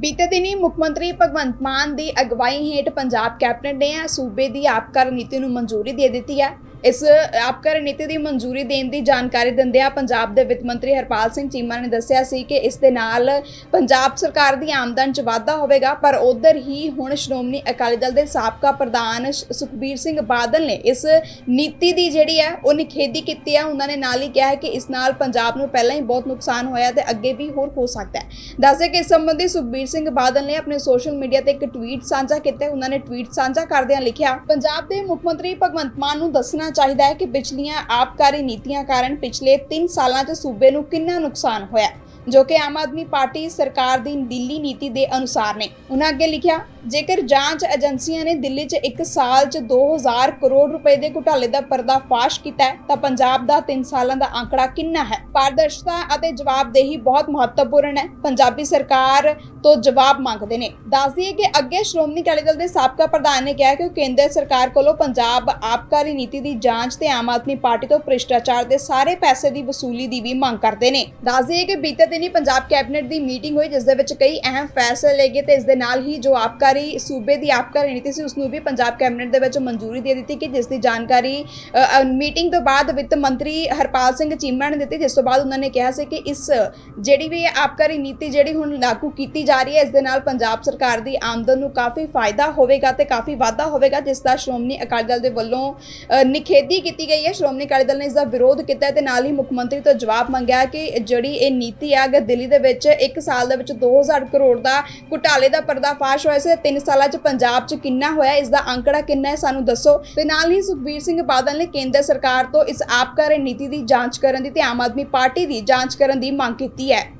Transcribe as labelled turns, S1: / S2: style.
S1: ਬੀਤੇ ਦਿਨੀ ਮੁੱਖ ਮੰਤਰੀ ਭਗਵੰਤ ਮਾਨ ਦੀ ਅਗਵਾਈ ਹੇਠ ਪੰਜਾਬ ਕੈਬਨਿਟ ਨੇ ਸੂਬੇ ਦੀ ਆਪਕਾਰ ਨੀਤੀ ਨੂੰ ਮਨਜ਼ੂਰੀ ਦੇ ਦਿੱਤੀ ਹੈ। ਇਸ ਆਪਕਾਰ ਨੀਤੀ ਦੀ ਮਨਜ਼ੂਰੀ ਦੇਣ ਦੀ ਜਾਣਕਾਰੀ ਦਿੰਦਿਆਂ ਪੰਜਾਬ ਦੇ ਵਿੱਤ ਮੰਤਰੀ ਹਰਪਾਲ ਸਿੰਘ ਚੀਮਾ ਨੇ ਦੱਸਿਆ ਸੀ ਕਿ ਇਸ ਦੇ ਨਾਲ ਪੰਜਾਬ ਸਰਕਾਰ ਦੀ ਆਮਦਨ 'ਚ ਵਾਧਾ ਹੋਵੇਗਾ, ਪਰ ਉਧਰ ਹੀ ਹੁਣ ਸ਼੍ਰੋਮਣੀ ਅਕਾਲੀ ਦਲ ਦੇ ਸਾਬਕਾ ਪ੍ਰਧਾਨ ਸੁਖਬੀਰ ਸਿੰਘ ਬਾਦਲ ਨੇ ਇਸ ਨੀਤੀ ਦੀ ਜਿਹੜੀ ਹੈ, ਉਹ ਨਿਖੇਧੀ ਕੀਤੀ ਹੈ। ਉਹਨਾਂ ਨੇ ਨਾਲ ਹੀ ਕਿਹਾ ਹੈ ਕਿ ਇਸ ਨਾਲ ਪੰਜਾਬ ਨੂੰ ਪਹਿਲਾਂ ਹੀ ਬਹੁਤ ਨੁਕਸਾਨ ਹੋਇਆ ਤੇ ਅੱਗੇ ਵੀ ਹੋਰ ਹੋ ਸਕਦਾ ਹੈ। ਦੱਸਦੇ ਕਿ ਇਸ ਸੰਬੰਧੀ ਸੁਖਬੀਰ ਸਿੰਘ ਬਾਦਲ ਨੇ ਆਪਣੇ ਸੋਸ਼ਲ ਮੀਡੀਆ ਤੇ ਇੱਕ ਟਵੀਟ ਸਾਂਝਾ ਕੀਤਾ ਉਹਨਾਂ ਨੇ ਟਵੀਟ ਸਾਂਝਾ ਕਰਦਿਆਂ ਲਿਖਿਆ, ਪੰਜਾਬ ਦੇ ਮੁੱਖ ਮੰਤਰੀ ਭਗਵੰਤ ਮਾਨ ਨੂੰ ਦੱਸਣਾ ਚਾਹੀਦਾ ਹੈ ਕਿ ਪਿਛਲੀਆਂ ਆਪਕਾਰੀ ਨੀਤੀਆਂ ਕਾਰਨ ਪਿਛਲੇ 3 ਸਾਲਾਂ 'ਚ ਸੂਬੇ ਨੂੰ ਕਿੰਨਾ ਨੁਕਸਾਨ ਹੋਇਆ ਜੋ ਕਿ ਆਮ ਆਦਮੀ ਪਾਰਟੀ ਸਰਕਾਰ ਦੀ ਦਿੱਲੀ ਨੀਤੀ ਦੇ ਅਨੁਸਾਰ ਨੇ। ਉਹਨਾਂ ਅੱਗੇ ਲਿਖਿਆ, ਜੇਕਰ ਜਾਂਚ ਏਜੰਸੀਆਂ ਨੇ ਦਿੱਲੀ 'ਚ 1 ਸਾਲ 'ਚ 2000 ਕਰੋੜ ਰੁਪਏ ਦੇ ਘੁਟਾਲੇ ਦਾ ਪਰਦਾਫਾਸ਼ ਕੀਤਾ ਤਾਂ ਪੰਜਾਬ ਦਾ 3 ਸਾਲਾਂ ਦਾ ਆંકੜਾ ਕਿੰਨਾ ਹੈ? ਪਾਰਦਰਸ਼ਤਾ ਅਤੇ ਜਵਾਬਦੇਹੀ ਬਹੁਤ ਮਹੱਤਵਪੂਰਨ ਹੈ। ਪੰਜਾਬੀ ਸਰਕਾਰ ਤੋਂ ਜਵਾਬ ਮੰਗਦੇ ਨੇ। ਦੱਸ ਦਈਏ ਕਿ ਅੱਗੇ ਸ਼੍ਰੋਮਣੀ ਅਕਾਲੀ ਦਲ ਦੇ ਸਾਬਕਾ ਪ੍ਰਧਾਨ ਨੇ ਕਿਹਾ ਕਿ ਉਹ ਕੇਂਦਰ ਸਰਕਾਰ ਕੋਲੋਂ ਪੰਜਾਬ ਆਬਕਾਰੀ ਨੀਤੀ ਦੀ ਜਾਂਚ ਤੇ ਆਮ ਆਦਮੀ ਪਾਰਟੀ ਤੋਂ ਭ੍ਰਿਸ਼ਟਾਚਾਰ ਦੇ ਸਾਰੇ ਪੈਸੇ ਦੀ ਵਸੂਲੀ ਦੀ ਵੀ ਮੰਗ ਕਰਦੇ ਨੇ। ਦੱਸ ਦਈਏ ਕਿ ਬੀਤੇ ਦਿਨੀ ਪੰਜਾਬ ਕੈਬਨਿਟ ਦੀ ਮੀਟਿੰਗ ਹੋਈ, ਜਿਸ ਦੇ ਵਿੱਚ ਕਈ ਅਹਿਮ ਫੈਸਲੇ ਲਏ ਗਏ ਤੇ ਇਸ ਦੇ ਨਾਲ ਹੀ ਜੋ ਆਬਕਾਰੀ ਸੂਬੇ ਦੀ ਆਬਕਾਰੀ ਨੀਤੀ ਸੀ ਉਸ ਨੂੰ ਵੀ ਪੰਜਾਬ ਕੈਬਨਿਟ ਦੇ ਵਿੱਚ ਮਨਜ਼ੂਰੀ ਦੇ ਦਿੱਤੀ ਕਿ ਜਿਸ ਦੀ ਜਾਣਕਾਰੀ ਮੀਟਿੰਗ ਤੋਂ ਬਾਅਦ ਵਿੱਤ ਮੰਤਰੀ ਹਰਪਾਲ ਸਿੰਘ ਚੀਮਾ ਨੇ ਦਿੱਤੀ, ਜਿਸ ਤੋਂ ਬਾਅਦ ਉਹਨਾਂ ਨੇ ਕਿਹਾ ਸੀ ਕਿ ਇਸ ਜਿਹੜੀ ਵੀ ਇਹ ਆਬਕਾਰੀ ਨੀਤੀ ਜਿਹੜੀ ਹੁਣ ਲਾਗੂ ਕੀਤੀ ਜਾ ਰਹੀ ਹੈ, ਇਸ ਦੇ ਨਾਲ ਪੰਜਾਬ ਸਰਕਾਰ ਦੀ ਆਮਦਨ ਨੂੰ ਕਾਫੀ ਫਾਇਦਾ ਹੋਵੇਗਾ ਤੇ ਕਾਫੀ ਵਾਧਾ ਹੋਵੇਗਾ, ਜਿਸ ਦਾ ਸ਼੍ਰੋਮਣੀ ਅਕਾਲੀ ਦਲ ਦੇ ਵੱਲੋਂ ਨਿਖੇਧੀ ਕੀਤੀ ਗਈ ਹੈ। ਸ਼੍ਰੋਮਣੀ ਅਕਾਲੀ ਦਲ ਨੇ ਇਸ ਦਾ ਵਿਰੋਧ ਕੀਤਾ ਹੈ ਤੇ ਨਾਲ ਹੀ ਮੁੱਖ ਮੰਤਰੀ ਤੋਂ ਜਵਾਬ ਮੰਗਿਆ ਕਿ ਜਿਹੜੀ ਇਹ ਨੀਤੀ ਹੈ ਅਗਰ ਦਿੱਲੀ ਦੇ ਵਿੱਚ ਇੱਕ ਸਾਲ ਦੇ ਵਿੱਚ 2000 ਕਰੋੜ ਦਾ ਘੁਟਾਲੇ ਦਾ ਪਰਦਾਫਾਸ਼ ਹੋਇਆ ਸੀ 3 ਸਾਲਾਂ 'ਚ ਪੰਜਾਬ 'ਚ ਕਿੰਨਾ ਹੋਇਆ, ਇਸ ਦਾ ਅੰਕੜਾ ਕਿੰਨਾ ਹੈ ਸਾਨੂੰ ਦੱਸੋ। ਤੇ ਨਾਲ ਹੀ ਸੁਖਬੀਰ ਸਿੰਘ ਬਾਦਲ ਨੇ ਕੇਂਦਰ ਸਰਕਾਰ ਤੋਂ ਇਸ ਆਪਕਾਰੀ ਨੀਤੀ ਦੀ ਜਾਂਚ ਕਰਨ ਦੀ ਤੇ ਆਮ ਆਦਮੀ ਪਾਰਟੀ ਦੀ ਜਾਂਚ ਕਰਨ ਦੀ ਮੰਗ ਕੀਤੀ ਹੈ।